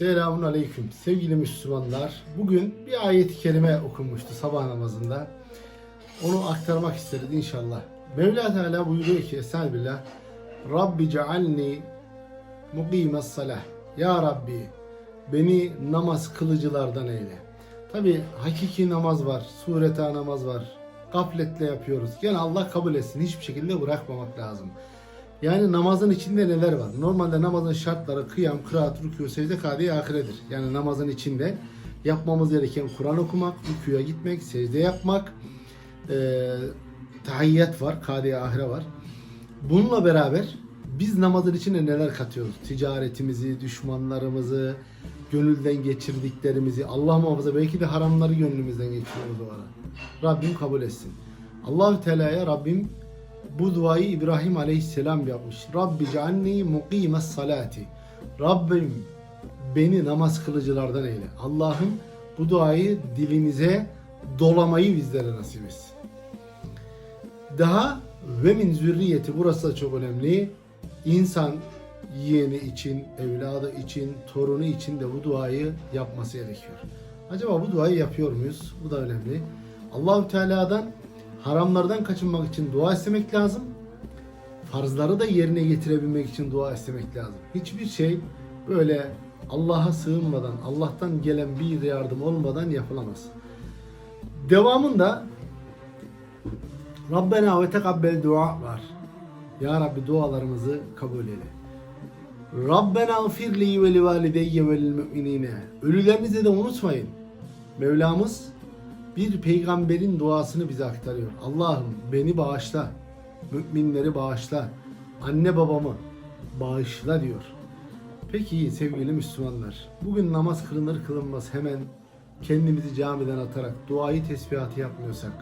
Selamun Aleyküm sevgili Müslümanlar. Bugün bir ayet-i kerime okunmuştu sabah namazında. Onu aktarmak isteriz inşallah. Mevla Teala buyuruyor ki Estağfirullah. Rabbi cealni mukimes salah. Ya Rabbi beni namaz kılıcılardan eyle. Tabi hakiki namaz var, sureta namaz var. Gafletle yapıyoruz. Gene Allah kabul etsin. Hiçbir şekilde bırakmamak lazım. Yani namazın içinde neler var? Normalde namazın şartları kıyam, kıraat, rükû, secde, kadiye, ahiredir. Yani namazın içinde yapmamız gereken Kur'an okumak, rükûya gitmek, secde yapmak, e, tahiyyat var, kadiye, ahire var. Bununla beraber biz namazın içine neler katıyoruz? Ticaretimizi, düşmanlarımızı, gönülden geçirdiklerimizi, Allah muhafaza belki de haramları gönlümüzden geçiriyoruz o ara. Rabbim kabul etsin. Allahü Teala'ya Rabbim bu duayı İbrahim Aleyhisselam yapmış. Rabbi cealni mukimes salati. Rabbim beni namaz kılıcılardan eyle. Allah'ım bu duayı dilimize dolamayı bizlere nasip etsin. Daha ve min zürriyeti burası da çok önemli. İnsan yeğeni için, evladı için, torunu için de bu duayı yapması gerekiyor. Acaba bu duayı yapıyor muyuz? Bu da önemli. Allahü Teala'dan haramlardan kaçınmak için dua istemek lazım. Farzları da yerine getirebilmek için dua istemek lazım. Hiçbir şey böyle Allah'a sığınmadan, Allah'tan gelen bir yardım olmadan yapılamaz. Devamında Rabbena ve tekabbel dua var. Ya Rabbi dualarımızı kabul eyle. Rabbena gfirli ve li valideyye ve lil. Ölülerinizi de unutmayın. Mevlamız bir peygamberin duasını bize aktarıyor. Allah'ım beni bağışla, müminleri bağışla, anne babamı bağışla diyor. Peki sevgili Müslümanlar, bugün namaz kılınır kılınmaz hemen kendimizi camiden atarak duayı tesbihatı yapmıyorsak,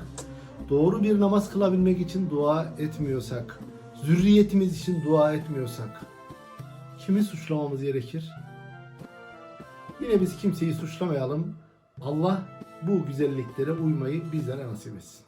doğru bir namaz kılabilmek için dua etmiyorsak, zürriyetimiz için dua etmiyorsak, kimi suçlamamız gerekir? Yine biz kimseyi suçlamayalım. Allah bu güzelliklere uymayı bizlere nasip etsin.